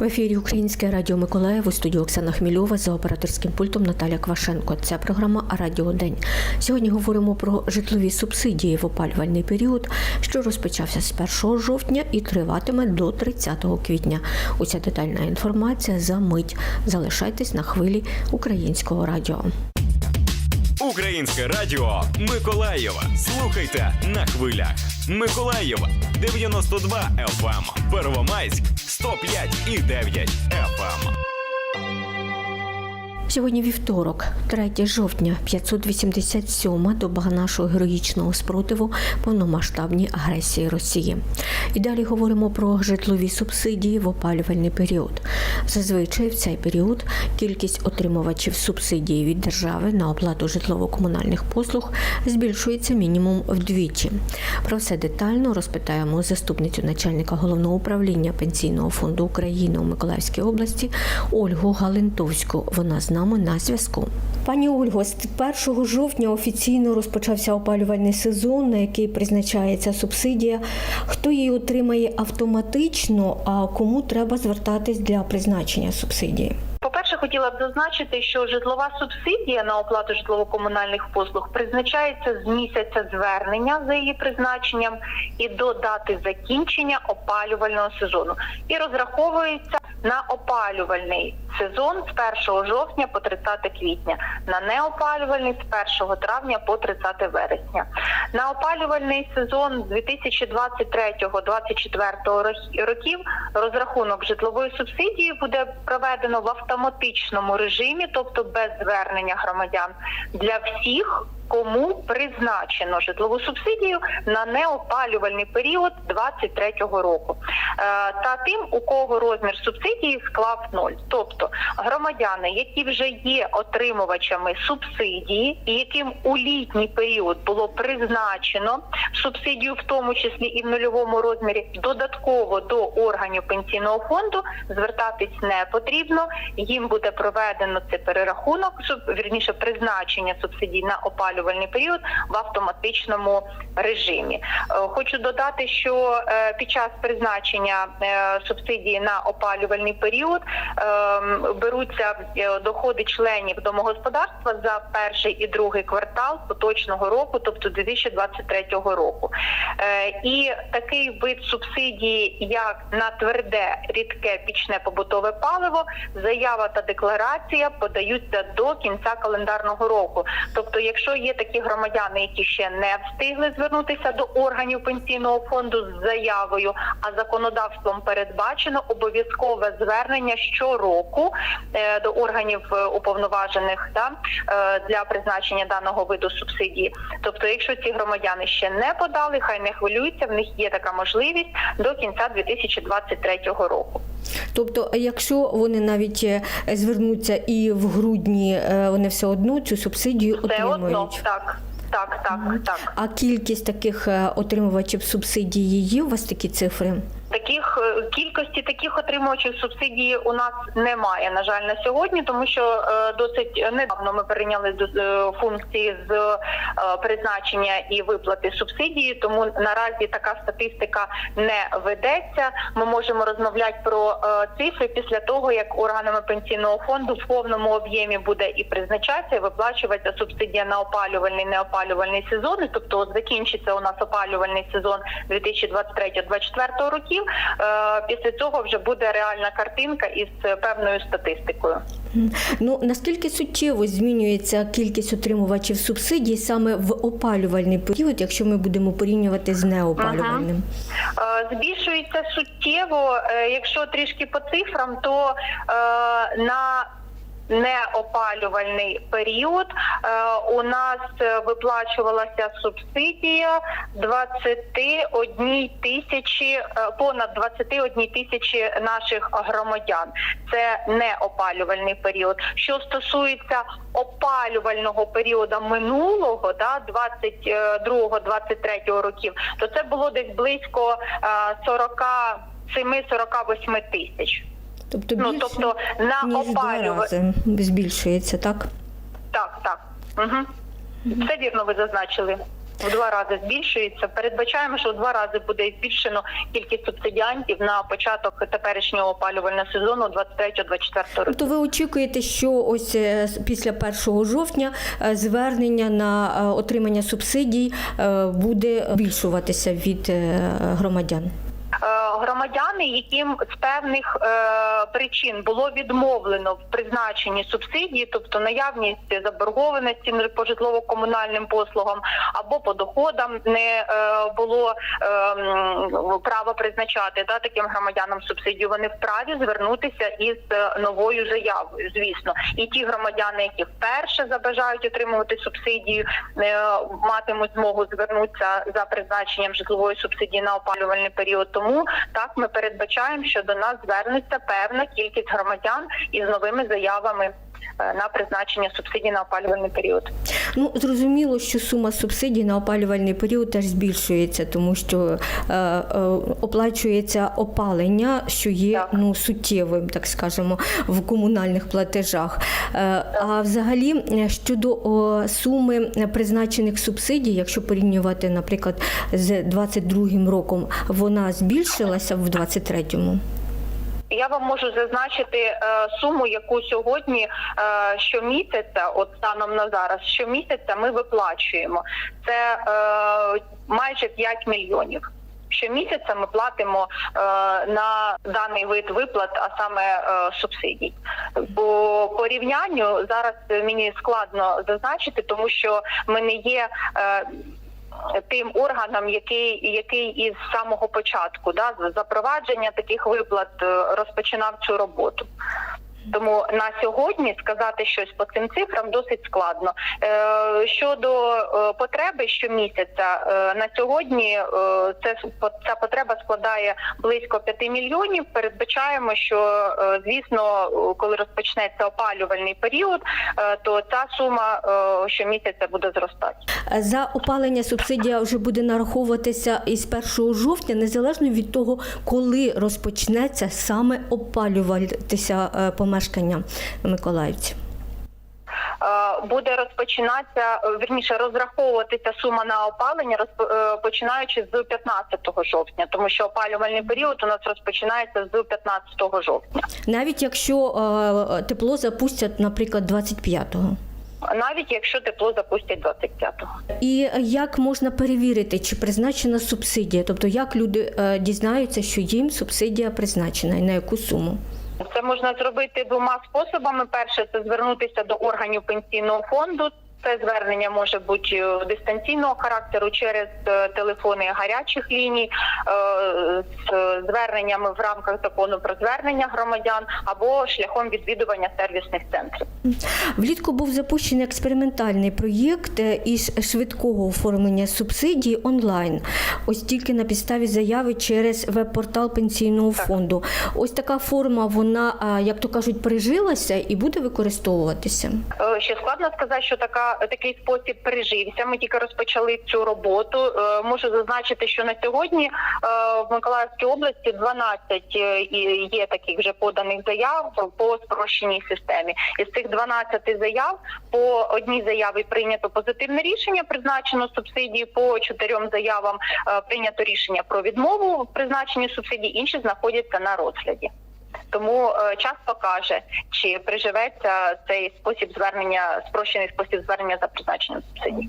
В ефірі Українське радіо Миколаїв у студії Оксана Хмільова за операторським пультом Наталя Квашенко. Це програма Радіо День. Сьогодні говоримо про житлові субсидії в опалювальний період, що розпочався з 1 жовтня і триватиме до 30 квітня. Уся детальна інформація за мить. Залишайтесь на хвилі українського радіо. Українське радіо Миколаєва. Слухайте на хвилях. Миколаєва 92 FM, Первомайськ 105 і 9 FM. Сьогодні вівторок, 3 жовтня, 587 доба нашого героїчного спротиву повномасштабній агресії Росії. І далі говоримо про житлові субсидії в опалювальний період. Зазвичай в цей період кількість отримувачів субсидії від держави на оплату житлово-комунальних послуг збільшується мінімум вдвічі. Про все детально розпитаємо заступницю начальника головного управління Пенсійного фонду України у Миколаївській області Ольгу Галентовську. Вона з нами на зв'язку. Пані Ольго, з 1 жовтня офіційно розпочався опалювальний сезон, на який призначається субсидія. Хто її отримає автоматично, а кому треба звертатись для призначення субсидії? По-перше, хотіла б зазначити, що житлова субсидія на оплату житлово-комунальних послуг призначається з місяця звернення за її призначенням і до дати закінчення опалювального сезону і розраховується на опалювальний сезон з 1 жовтня по 30 квітня, на неопалювальний з 1 травня по 30 вересня. На опалювальний сезон 2023-2024 років розрахунок житлової субсидії буде проведено в автоматичному режимі, тобто без звернення громадян для всіх. Кому призначено житлову субсидію на неопалювальний період 2023 року, Е, та тим, у кого розмір субсидії склав ноль, тобто громадяни, які вже є отримувачами субсидії, яким у літній період було призначено субсидію, в тому числі і в нульовому розмірі, додатково до органів пенсійного фонду звертатись не потрібно. Їм буде проведено цей перерахунок, вірніше призначення субсидій на опалювальний період в автоматичному режимі. Е, Хочу додати, що е, під час призначення е, субсидії на опалювальний період ем, беруться доходи членів домогосподарства за перший і другий квартал поточного року, тобто 2023 року. І такий вид субсидії, як на тверде рідке пічне побутове паливо, заява та декларація подаються до кінця календарного року. Тобто, якщо є такі громадяни, які ще не встигли звернутися до органів пенсійного фонду з заявою, а законодавством передбачено обов'язкове звернення щороку е, до органів е, уповноважених да, е, для призначення даного виду субсидії. Тобто, якщо ці громадяни ще не подали, хай не хвилюються, в них є така можливість до кінця 2023 року. Тобто, якщо вони навіть е, звернуться і в грудні, е, вони все одно цю субсидію Все отримують. одно так, так, так, так. А кількість таких е, отримувачів субсидії є у вас такі цифри? Таких е, кількості таких отримувачів субсидії у нас немає, на жаль, на сьогодні, тому що е, досить недавно ми перейняли е, функції з призначення і виплати субсидії. Тому наразі така статистика не ведеться. Ми можемо розмовляти про цифри після того, як органами пенсійного фонду в повному об'ємі буде і призначатися, і виплачуватися субсидія на опалювальний неопалювальний сезон. Тобто, закінчиться у нас опалювальний сезон 2023-2024 років. Е, Після цього вже буде реальна картинка із певною статистикою. Ну наскільки суттєво змінюється кількість отримувачів субсидій саме в опалювальний період, якщо ми будемо порівнювати з неопалювальним? Ага. Збільшується суттєво. Е, Якщо трішки по цифрам, то е, на Неопалювальний період е, у нас е, виплачувалася субсидія 21 тисячі е, понад 21 тисячі наших громадян. Це неопалювальний період. Що стосується опалювального періоду минулого, да 22-23 років, то це було десь близько е, 47-48 тисяч. Тобто Ну, тобто на ніж два рази збільшується, так? Так, так. Угу. Все вірно ви зазначили. В два рази збільшується. Передбачаємо, що в два рази буде збільшено кількість субсидіантів на початок теперішнього опалювального сезону 23-24 року. Тобто ви очікуєте, що ось е, після 1 жовтня е, звернення на е, отримання субсидій буде збільшуватися від громадян? Е, Громадяни, яким з певних е, причин було відмовлено в призначенні субсидії, тобто наявність заборгованості по житлово-комунальним послугам або по доходам не е, було е, права призначати да, таким громадянам субсидію, вони вправі звернутися із новою заявою. Звісно, і ті громадяни, які вперше забажають отримувати субсидію, матимуть змогу звернутися за призначенням житлової субсидії на опалювальний період. Тому так ми передбачаємо, що до нас звернеться певна кількість громадян із новими заявами на призначення субсидій на опалювальний період. Ну зрозуміло, що сума субсидій на опалювальний період теж збільшується, тому що е, е, оплачується опалення, що є Так. ну суттєвим, так скажемо, в комунальних платежах. Е, а взагалі е, щодо о, суми призначених субсидій, якщо порівнювати, наприклад, з 22 роком, вона збільшилася в 23-му? Я вам можу зазначити е, суму, яку сьогодні е, щомісяця, от станом на зараз, щомісяця ми виплачуємо. Це е, майже 5 мільйонів. Щомісяця ми платимо е, на даний вид виплат, а саме е, субсидій. По порівнянню зараз мені складно зазначити, тому що ми не є. Е, Тим органам, який який із самого початку да з запровадження таких виплат е, розпочинав цю роботу. Тому на сьогодні сказати щось по цим цифрам досить складно. Е, щодо е, потреби щомісяця, е, на сьогодні це ця потреба складає близько 5 мільйонів. Передбачаємо, що звісно, коли розпочнеться опалювальний період, то ця сума щомісяця буде зростати. За опалення субсидія вже буде нараховуватися із 1 жовтня, незалежно від того, коли розпочнеться саме опалюватися е, помешкання Миколаївці. Е, буде розпочинатися е, вірніше розраховуватися сума на опалення, розп- е, починаючи з 15 жовтня, тому що опалювальний період у нас розпочинається з 15 жовтня. Навіть якщо е, тепло запустять, наприклад, 25-го. Навіть якщо тепло запустять 25-го. І як можна перевірити, чи призначена субсидія? Тобто, як люди е, дізнаються, що їм субсидія призначена і на яку суму? Це можна зробити двома способами. Перше це звернутися до органів пенсійного фонду. Це звернення може бути е, дистанційного характеру через е, телефони гарячих ліній, е, з зверненнями в рамках закону про звернення громадян або шляхом відвідування сервісних центрів. Влітку був запущений експериментальний проєкт із швидкого оформлення субсидій онлайн. Ось тільки на підставі заяви через веб-портал пенсійного фонду. Ось така форма, вона, як то кажуть, прижилася і буде використовуватися. Ще складно сказати, що така такий спосіб пережився. Ми тільки розпочали цю роботу. Е, Можу зазначити, що на сьогодні е, в Миколаївській області 12 е, є таких вже поданих заяв по спрощеній системі. Із цих 12 заяв по одній заяві прийнято позитивне рішення, призначено субсидії. По чотирьом заявам е, прийнято рішення про відмову в призначенні субсидій. Інші знаходяться на розгляді. Тому е, час покаже, чи приживеться цей спосіб звернення, спрощений спосіб звернення за призначенням субсидій.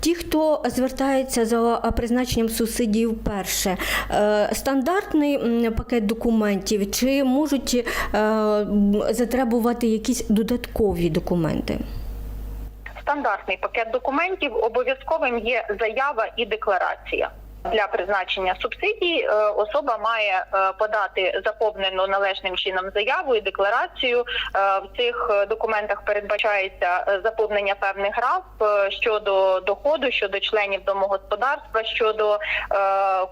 Ті, хто звертається за призначенням субсидії вперше, е, стандартний пакет документів, чи можуть е, затребувати якісь додаткові документи? Стандартний пакет документів обов'язковим є заява і декларація. Для призначення субсидій е, особа має е, подати заповнену належним чином заяву і декларацію. Е, В цих документах передбачається заповнення певних граф щодо доходу, щодо членів домогосподарства, щодо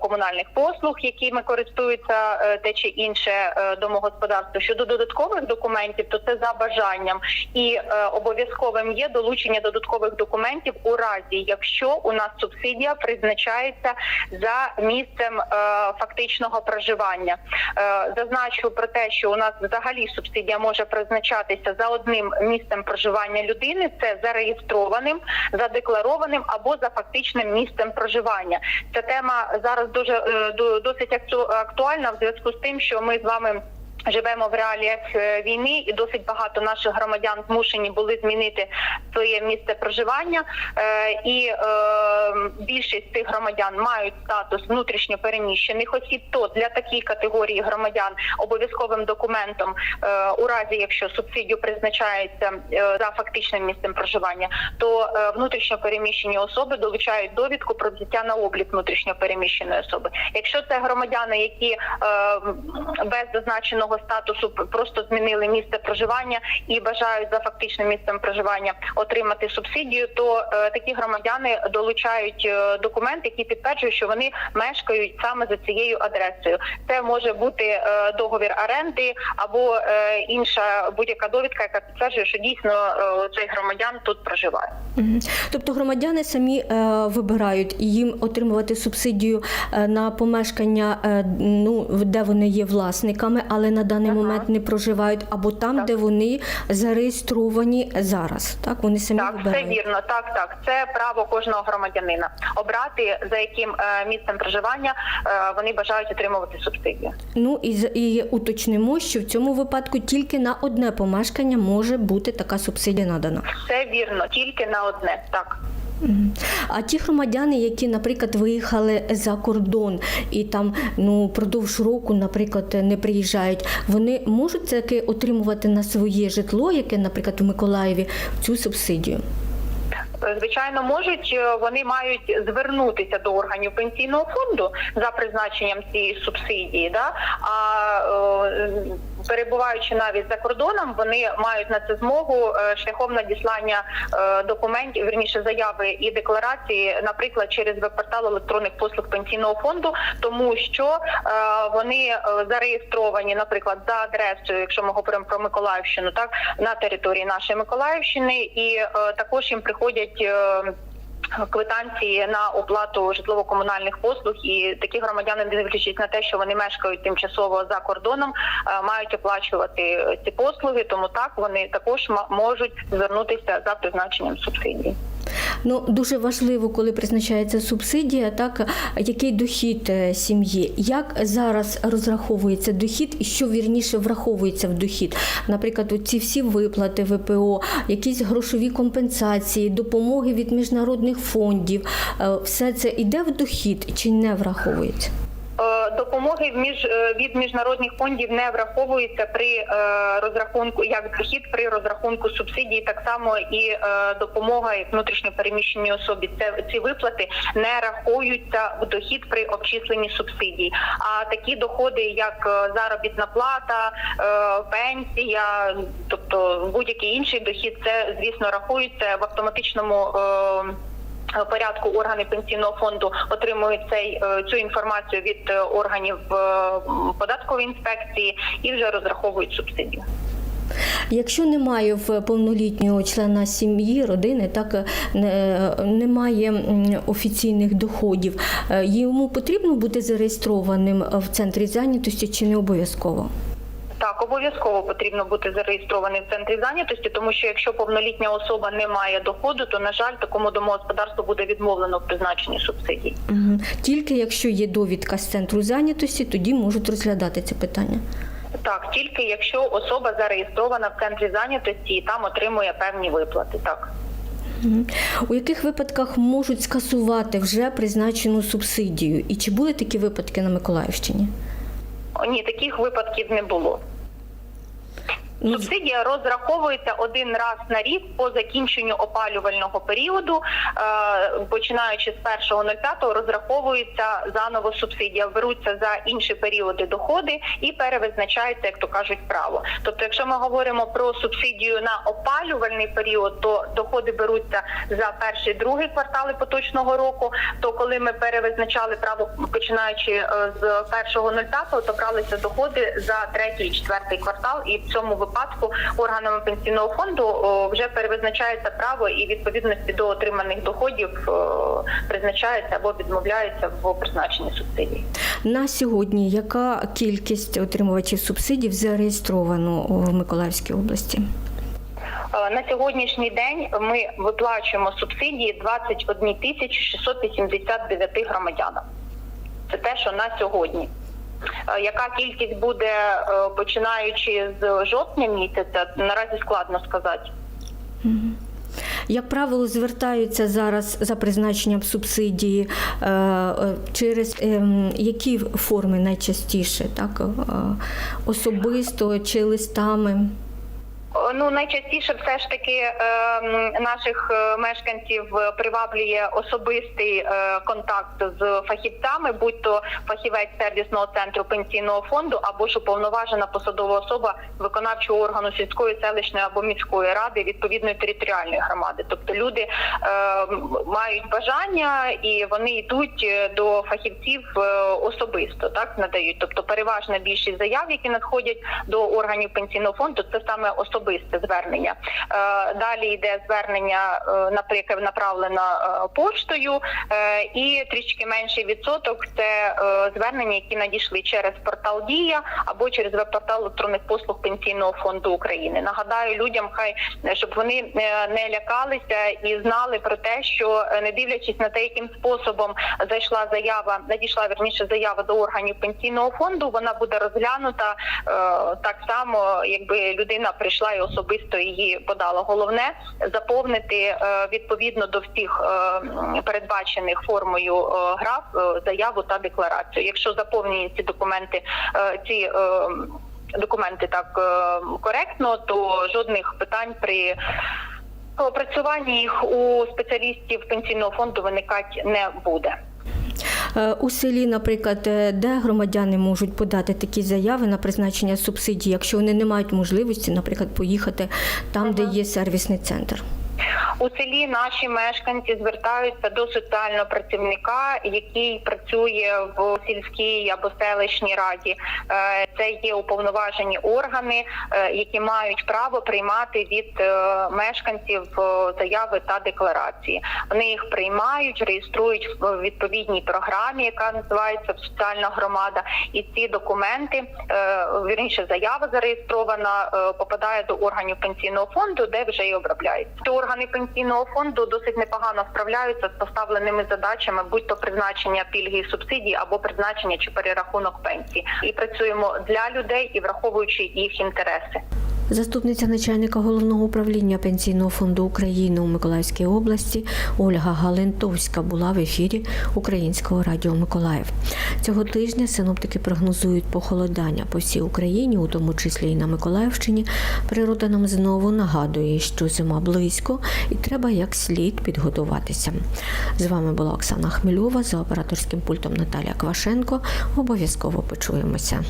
комунальних послуг, якими користується те чи інше домогосподарство. Щодо додаткових документів, то це за бажанням і обов'язковим є долучення додаткових документів у разі, якщо у нас субсидія призначається за місцем е, фактичного проживання. Е, Зазначу про те, що у нас взагалі субсидія може призначатися за одним місцем проживання людини. Це зареєстрованим, задекларованим або за фактичним місцем проживання. Ця тема зараз дуже е, до- досить акту- актуальна в зв'язку з тим, що ми з вами. Живемо в реаліях е, війни, і досить багато наших громадян змушені були змінити своє місце проживання. Е, і е, більшість цих громадян мають статус внутрішньо переміщених осіб. То для такій категорії громадян обов'язковим документом, у разі якщо субсидію призначається за фактичним місцем проживання, то е, внутрішньо переміщені особи долучають довідку про взяття на облік внутрішньо переміщеної особи. Якщо це громадяни, які без зазначеного статусу просто змінили місце проживання і бажають за фактичним місцем проживання отримати субсидію, то е, такі громадяни долучають е, документ, який підтверджує, що вони мешкають саме за цією адресою. Це може бути е, договір оренди або інша будь-яка довідка, яка підтверджує, що дійсно цей громадян тут проживає. Тобто громадяни самі вибирають і їм отримувати субсидію на помешкання, ну де вони є власниками, але на даний Ага. момент не проживають, або там, Так. де вони зареєстровані зараз. Так вони самі Так, це вірно. Так, так. Це право кожного громадянина обрати за яким е, місцем проживання е, вони бажають отримувати субсидію. Ну і і уточнимо, що в цьому випадку тільки на одне помешкання може бути така субсидія надана. Це вірно, тільки на одне. Так. А ті громадяни, які, наприклад, виїхали за кордон і там ну продовж року, наприклад, не приїжджають, вони можуть таки отримувати на своє житло, яке, наприклад, у Миколаєві, цю субсидію. Звичайно, можуть е, вони мають звернутися до органів пенсійного фонду за призначенням цієї субсидії. Да? А е, перебуваючи навіть за кордоном, вони мають на це змогу е, шляхом надіслання е, документів, верніше заяви і декларації, наприклад, через веб-портал електронних послуг пенсійного фонду, тому що е, вони зареєстровані, наприклад, за адресою, якщо ми говоримо про Миколаївщину, так на території нашої Миколаївщини, і також їм приходять. Е, Квитанції на оплату житлово-комунальних послуг і такі громадяни, не дивлячись на те, що вони мешкають тимчасово за кордоном, е, мають оплачувати ці послуги. Тому так вони також можуть звернутися за призначенням субсидії. Ну дуже важливо, коли призначається субсидія, так який дохід е, сім'ї, як зараз розраховується дохід, і що вірніше враховується в дохід. Наприклад, ці всі виплати ВПО, якісь грошові компенсації, допомоги від міжнародних фондів, е, все це іде в дохід чи не враховується? Допомоги між е, від міжнародних фондів не враховуються при е, розрахунку як дохід при розрахунку субсидій. Так само і е, допомога внутрішньопереміщеній особі. Це ці виплати не рахуються в дохід при обчисленні субсидій. А такі доходи, як заробітна плата, пенсія, тобто будь-який інший дохід, це звісно рахується в автоматичному. Е, порядку органи пенсійного фонду отримують цей е, цю інформацію від е, органів податкової інспекції і вже розраховують субсидію. Якщо немає в повнолітнього члена сім'ї, родини, так немає офіційних доходів, йому потрібно бути зареєстрованим в центрі зайнятості чи не обов'язково? Так, обов'язково потрібно бути зареєстрованим в центрі зайнятості, тому що якщо повнолітня особа не має доходу, то на жаль, такому домогосподарству буде відмовлено в призначенні субсидій. Мгм. Тільки якщо є довідка з центру зайнятості, тоді можуть розглядати це питання. Так, тільки якщо особа зареєстрована в центрі зайнятості і там отримує певні виплати. Так. У яких випадках можуть скасувати вже призначену субсидію? І чи були такі випадки на Миколаївщині? О, Ні, таких випадків не було. Ну, Субсидія розраховується один раз на рік по закінченню опалювального періоду. Е, Починаючи з 1.05 розраховується заново субсидія. Беруться за інші періоди доходи і перевизначається, як то кажуть, право. Тобто, якщо ми говоримо про субсидію на опалювальний період, то доходи беруться за перший другий квартали поточного року. То коли ми перевизначали право починаючи е, з 1.05, то бралися доходи за третій четвертий квартал, і в цьому випадку випадку органами пенсійного фонду вже перевизначається право і відповідності до отриманих доходів призначається або відмовляється в призначенні субсидій. На сьогодні яка кількість отримувачів субсидій зареєстровано в Миколаївській області? Е, На сьогоднішній день ми виплачуємо субсидії 21 тисяч 689 громадянам. Це те, що на сьогодні. Е, Яка кількість буде е, починаючи з жовтня місяця, наразі складно сказати. Як правило, звертаються зараз за призначенням субсидії е, через ем, які форми найчастіше, так особисто чи листами? Ну найчастіше все ж таки е, наших е, мешканців е, приваблює особистий контакт з фахівцями, будь то фахівець сервісного центру пенсійного фонду або ж уповноважена посадова особа виконавчого органу сільської селищної або міської ради відповідної територіальної громади. Тобто люди мають бажання і вони йдуть до фахівців особисто, так надають. Тобто переважна більшість заяв, які надходять до органів пенсійного фонду, це саме особисте звернення. Е, Далі йде звернення, е, наприклад, направлено е, поштою, і трішки менший відсоток це звернення, які надійшли через портал Дія або через веб-портал електронних послуг пенсійного фонду України. Нагадаю людям, хай щоб вони не лякалися і знали про те, що не дивлячись на те, яким способом зайшла заява, надійшла верніше заява до органів пенсійного фонду. Вона буде розглянута так само, якби людина прийшла і особисто її подала. Головне заповнити е, відповідно до всіх е, передбачених формою е, граф заяву та декларацію. Якщо заповнені ці документи, ці документи так коректно, то жодних питань при опрацюванні їх у спеціалістів пенсійного фонду виникати не буде. Е, У селі, наприклад, е, де громадяни можуть подати такі заяви на призначення субсидій, якщо вони не мають можливості, наприклад, поїхати там, де є сервісний центр. У селі наші мешканці звертаються до соціального працівника, який працює в сільській або селищній раді. Е, Це є уповноважені органи, е, які мають право приймати від е, мешканців заяви та декларації. Вони їх приймають, реєструють в відповідній програмі, яка називається соціальна громада. І ці документи, вірніше, заява зареєстрована, попадає до органів пенсійного фонду, де вже і обробляється. Органи пенсійного фонду досить непогано справляються з поставленими задачами, будь то призначення пільги і субсидій або призначення чи перерахунок пенсії. І працюємо для людей і враховуючи їх інтереси. Заступниця начальника головного управління пенсійного фонду України у Миколаївській області Ольга Галентовська була в ефірі Українського радіо Миколаїв. Цього тижня синоптики прогнозують похолодання по всій Україні, у тому числі і на Миколаївщині. Природа нам знову нагадує, що зима близько і треба як слід підготуватися. З вами була Оксана Хмельова за операторським пультом Наталія Квашенко. Обов'язково почуємося.